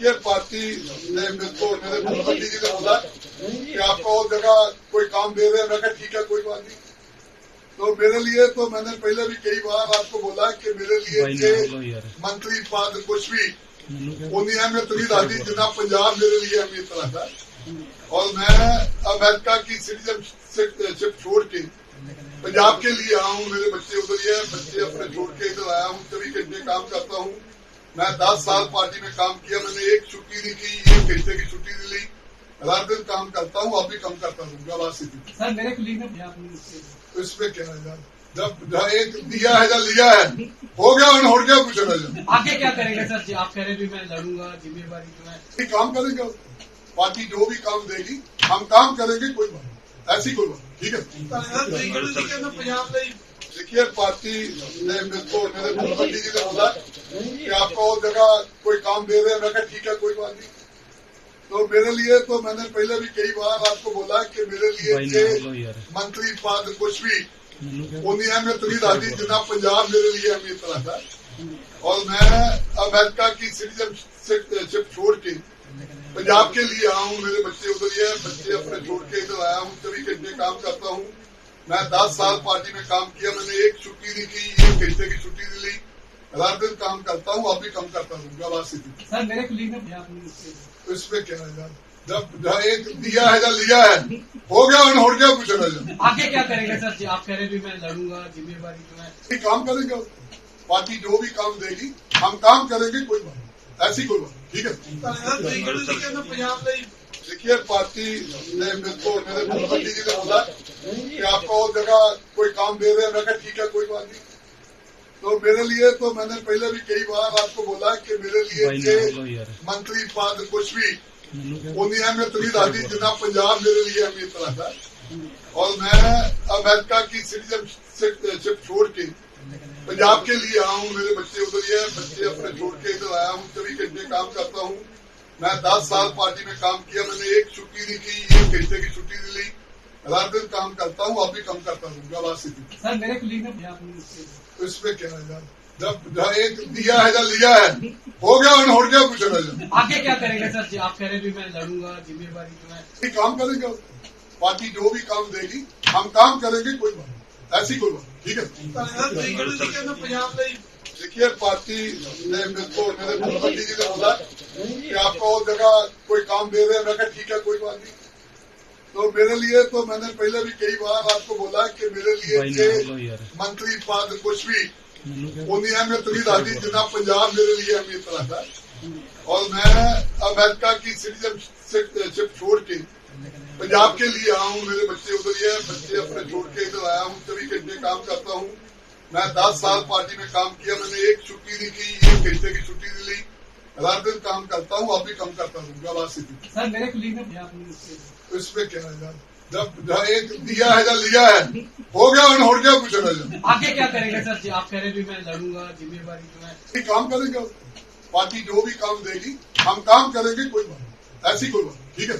دیکھیے پارٹی نے مجھے جی سے بولا کہ آپ کو اور جگہ کوئی کام دے رہے ہیں میں کہا ٹھیک ہے کوئی بات نہیں۔ تو میرے لیے تو میں نے پہلے بھی کئی بار آپ کو بولا کہ میرے لیے منتری پاد کچھ بھی۔ انہیں اہمیت نہیں ڈالی جتنا پنجاب میرے لیے اہمیت رکھا اور میں امریکہ کی سٹیزن شپ چھوڑ کے پنجاب کے لیے آؤں میرے بچے ادھر ہی ہیں بچے اپنے چھوڑ کے ادھر آیا ہوں۔ کبھی گھنٹے کام کرتا ہوں۔ میں دس سال پارٹی میں کام کیا میں نے ایک چھٹی نہیں کی ایک گھنٹے کی چھٹی نہیں لی۔ ہر دن کام کرتا ہوں اب بھی کام کرتا ہوں گا آج سے اس میں کیا ہے یار؟ جب ایک دیا ہے جب لیا ہے۔ ہو گیا اور ہو گیا کچھ نہ آگے کیا کریں گے سر؟ جی آپ کہہ رہے بھی میں لڑوں گا ذمہ داری جو ہے۔ کام کریں گے۔ پارٹی جو بھی کام دے گی ہم کام کریں گے کوئی بات ایسی کوئی بات ٹھیک ہے؟ دیکھیے پارٹی نے میرے کو میرے جی نے بولا کہ آپ کو اور جگہ کوئی کام دے رہے ہیں میں کہا ٹھیک ہے کوئی بات نہیں۔ تو میرے لیے تو میں نے پہلے بھی کئی بار آپ کو بولا کہ میرے لیے منتری پاد کچھ بھی انہیں اہمیت نہیں دادی جتنا پنجاب میرے لیے اہمیت رہا ہے اور میں امریکہ کی سٹیزن شپ چھوڑ کے پنجاب کے لیے آیا ہوں۔ میرے بچے ادھر ہی ہیں بچے اپنے چھوڑ کے ادھر آیا ہوں۔ کبھی گھنٹے کام کرتا ہوں۔ میں دس سال پارٹی میں کام کیا میں نے ایک چھٹی نہیں کی ایک گھنٹے کی چھٹی نہیں لی۔ ہر دن کام کرتا ہوں اب بھی کام کرتا ہوں گا بات سیدھی اس میں کیا ہے؟ یار جب ایک دیا ہے جب لیا ہے ہو گیا ہو گیا کچھ آگے کیا کریں گے سر؟ جی، آپ کہہ رہے بھی میں لڑوں گا ذمہ داری کام کریں گے۔ پارٹی جو بھی کام دے گی ہم کام کریں گے کوئی بات ایسی کوئی بات ٹھیک ہے۔ پیپل پارٹی نے میرے جی نے بولا کہ آپ کو اور جگہ کوئی کام دے رہے ہیں میں کہا ٹھیک ہے کوئی بات نہیں تو میرے لیے تو میں نے پہلے بھی کئی بار آپ کو بولا کہ میرے لیے منتری پاد کچھ بھی انہیں اہمیت نہیں ڈالی جتنا پنجاب میرے لیے اہمیت رہتا تھا اور میں امریکہ کی سٹیزن شپ چھوڑ کے پنجاب کے لیے آیا ہوں میرے بچے ادھر ہی ہیں بچے اپنے چھوڑ کے ادھر آیا ہوں کبھی گھنٹے کام کرتا ہوں میں دس سال پارٹی میں کام کیا میں نے ایک چھٹی نہیں کی ایک گھنٹے کی چھٹی نہیں لی ہر دن کام کرتا ہوں اب بھی کام کرتا ہوں گا بات سیدھی اس میں کیا ہے یار جب ایک دیا ہے جب لیا ہے ہو گیا ہو گیا کچھ آگے کیا کریں گے سر آپ کہہ رہے بھی میں لڑوں گا ذمہ داری کام کریں گے پارٹی جو بھی کام دے گی ہم کام کریں گے کوئی بات ایسی کوئی بات ٹھیک ہے دیکھیے پارٹی نے میرے کو میرے کو جی نے بولا کہ آپ کو اور جگہ کوئی کام دے رہے میں کہا ٹھیک ہے کوئی بات نہیں۔ تو میرے لیے تو میں نے پہلے بھی کئی بار آپ کو بولا کہ میرے لیے منتری پاد کچھ بھی۔ انہیں جنا پنجاب میرے لیے اہمیت طرح تھا۔ اور میں امریکہ کی سٹیزن شپ چھوڑ کے پنجاب کے لیے آیا ہوں میرے بچے ادھر ہی ہیں بچے اپنے چھوڑ کے ادھر آیا ہوں کبھی گھنٹے کام کرتا ہوں۔ میں دس سال پارٹی میں کام کیا میں نے ایک چھٹی نہیں کی ایک گھنٹے کی چھٹی نہیں لی۔ ہزار دن کام کرتا ہوں اب بھی کم کرتا ہوں گا بات سیدھی۔ اس پہ کیا ہے جب ایک دیا ہے جب لیا ہے ہو گیا ہو گیا کچھ آگے کیا کریں گے سر؟ جی آپ کہہ رہے بھی میں لڑوں گا ذمہ داری کام کریں گے۔ پارٹی جو بھی کام دے گی ہم کام کریں گے کوئی بات ایسی کوئی بات ٹھیک ہے۔